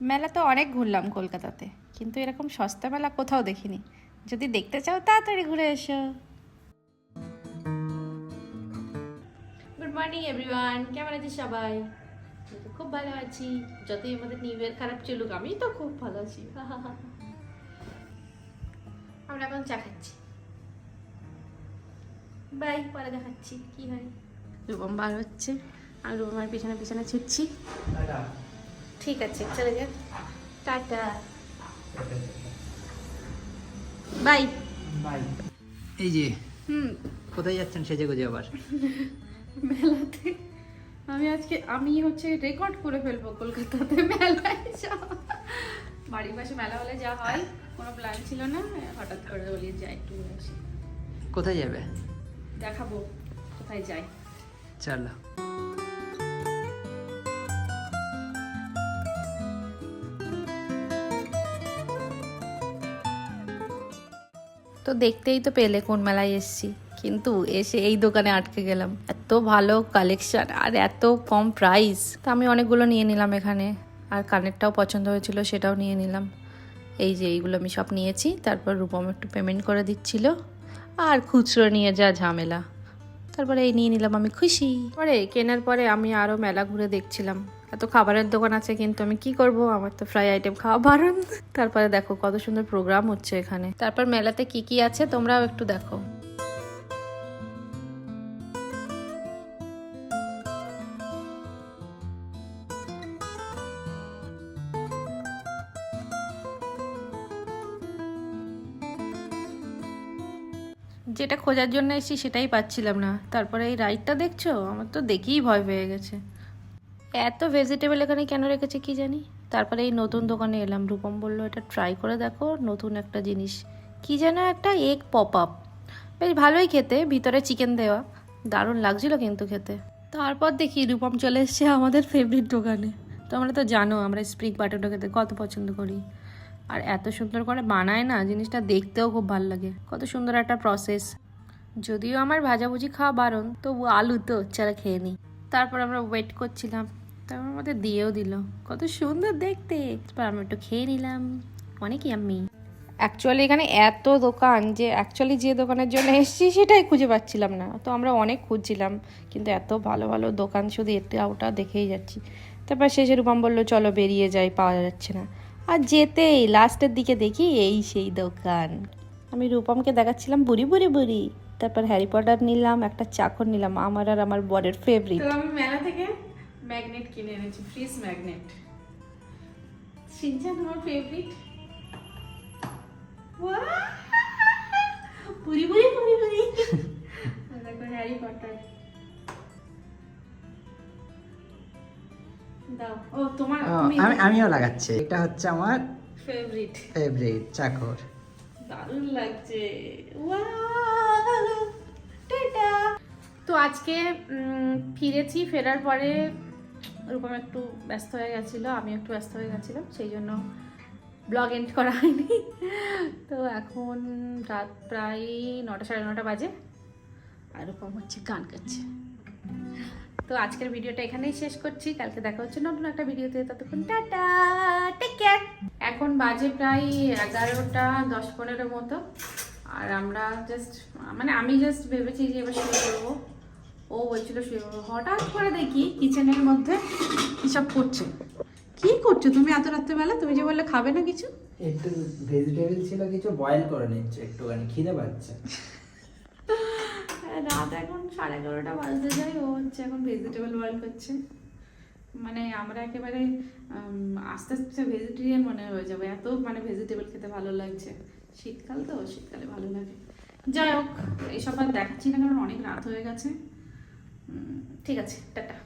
মেলা তো অনেক ঘুরলাম কলকাতাতে কিন্তু এরকম সস্তা মেলা কোথাও দেখিনি। যদি দেখতে চাও তাড়াতাড়ি ঘুরে এসো। গুড মর্নিং এভরিওয়ান কেমন আছিস সবাই? তো খুব ভালো আছি। যতই আমাদের নিউ ইয়ার খারাপ চলুক আমি তো খুব ভালো আছি। আমরা এখন চা খাচ্ছি। বাই পরে দেখাচ্ছি। কি হয়? রূপম বার হচ্ছে আর রূপমের পিছনে পিছনে ছুটছি। ঠিক আছে চলে যান টাটা। বাই। বাই। এই যে হুম। কোথায় যাচ্ছেন সেজে গুজে আবার? মেলাতে। আমি আজকে আমি হচ্ছে রেকর্ড করে ফেলব কলকাতাতে মেলায় যাওয়া। বাড়ির পাশে মেলা হলে যা হয় কোনো প্ল্যান ছিল না হঠাৎ করে বলি যাই একটু আসি। কোথায় যাবে? দেখাবো কোথায় যাই। চলো। তো দেখতেই তো পেলে কোন মেলায় এসছি। কিন্তু এসে এই দোকানে আটকে গেলাম। এত ভালো কালেকশন আর এত কম প্রাইস তো আমি অনেকগুলো নিয়ে নিলাম এখানে। আর কানেরটাও পছন্দ হয়েছিল সেটাও নিয়ে নিলাম। এই যে এইগুলো আমি সব নিয়েছি। তারপর রূপম একটু পেমেন্ট করে দিচ্ছিল। আর খুচরো নিয়ে যা ঝামেলা। তারপরে এই নিয়ে নিলাম, আমি খুশি। পরে কেনার পরে আমি আরও মেলা ঘুরে দেখছিলাম। এত খাবারের দোকান আছে, কিন্তু আমি কি করব? আমার তো ফ্রাই আইটেম খাওয়া বারণ। তারপরে দেখো কত সুন্দর প্রোগ্রাম হচ্ছে এখানে। তারপর মেলাতে কি কি আছে তোমরাও একটু দেখো। যেটা খোঁজার জন্য এসেছি সেটাই পাচ্ছিলাম না। তারপরে এই রাইডটা দেখছ? আমার তো দেখেই ভয় পেয়ে গেছে। এত ভেজিটেবল এখানে কেন রেখেছে কি জানি? তারপরে এই নতুন দোকানে এলাম। রূপম বলল, এটা ট্রাই করে দেখো, নতুন একটা জিনিস। কি যেন একটা এগ পপ আপ বেশ ভালোই খেতে, ভিতরে চিকেন দেওয়া। দারুণ লাগছিল কিন্তু খেতে। তারপর দেখি রূপম চলে এসছে আমাদের ফেভারিট দোকানে। তোমরা তো জানো, আমরা স্প্রিং বাটারটা খেতে কত পছন্দ করি। আর এত সুন্দর করে বানায় না, জিনিসটা দেখতেও খুব ভালো লাগে। কত সুন্দর একটা প্রসেস যদিও আমার ভাজাভুজি খাওয়া বারণ, তবু আলু তো চারা খেয়ে নিই তারপর আমরা ওয়েট করছিলাম। তারপর আমাদের দিয়েও দিল। কত সুন্দর দেখতে। তারপর আমরা একটু খেয়ে নিলাম। অনেকই আমি অ্যাকচুয়ালি এখানে এত দোকান যে অ্যাকচুয়ালি যে দোকানের জন্য এসেছি সেটাই খুঁজে পাচ্ছিলাম না। তো আমরা অনেক খুঁজছিলাম, কিন্তু এত ভালো ভালো দোকান শুধু এটা ওটা দেখেই যাচ্ছি। তারপর শেষে রূপম বলল, চলো বেরিয়ে যাই, পাওয়া যাচ্ছে না। আর যেতেই লাস্টের দিকে দেখি এই সেই দোকান। আমি রূপমকে দেখাচ্ছিলাম বুড়ি বুড়ি বুড়ি। তারপর হ্যারি পটার নিলাম একটা চাকর নিলাম আমার আর আমার বরের ফেভারিট তো আমি মেলা থেকে ম্যাগনেট কিনে এনেছি ফ্রিজ ম্যাগনেট সিনচান আমার ফেভারিট পুরি পুরি পুরি পুরি হ্যারি পটার ও তোমার আমি আমিও লাগাচ্ছি। এটা হচ্ছে আমার ফেভারিট ফেভারিট চাকর। দারুণ লাগছে। তো আজকে ফিরেছি ফেরার পরে ওরকম একটু ব্যস্ত হয়ে গেছিল আমি একটু ব্যস্ত হয়ে গেছিলাম সেই জন্য ব্লগ এন্ড করা হয়নি। তো এখন রাত প্রায় নটা সাড়ে নটা বাজে আর ওরকম হচ্ছে গান গাচ্ছে। তো আজকের ভিডিওটা এখানেই শেষ করছি। কালকে দেখা হচ্ছে নতুন একটা ভিডিওতে। ততক্ষণ টাটা টেক কেয়ার এখন বাজে প্রায় এগারোটা দশ পনেরো মতো। আর আমরা জাস্ট মানে আমি জাস্ট ভেবেছি যে এবার শুরু করব ও বলছিল শুয়ে পড়ব। হঠাৎ করে দেখি কিচেনের মধ্যে কিসব করছে। কি করছ তুমি এত রাত্রেবেলা? তুমি যে বললে খাবে না কিছু? একটু ভেজিটেবল ছিল কিছু বয়েল করে নিচ্ছে একটুখানি, খিদে পাচ্ছে। রাত এখন সাড়ে এগারোটা বাজতে যাই, ও হচ্ছে এখন ভেজিটেবল বয়েল করছে। মানে আমরা একেবারে আস্তে আস্তে ভেজিটেরিয়ান মনে হয়ে যাবে। এত মানে ভেজিটেবল খেতে ভালো লাগছে। শীতকাল তো, শীতকালে ভালো লাগে। যাই হোক, এইসব আর দেখাচ্ছি না, কারণ অনেক রাত হয়ে গেছে। ঠিক আছে, টাটা।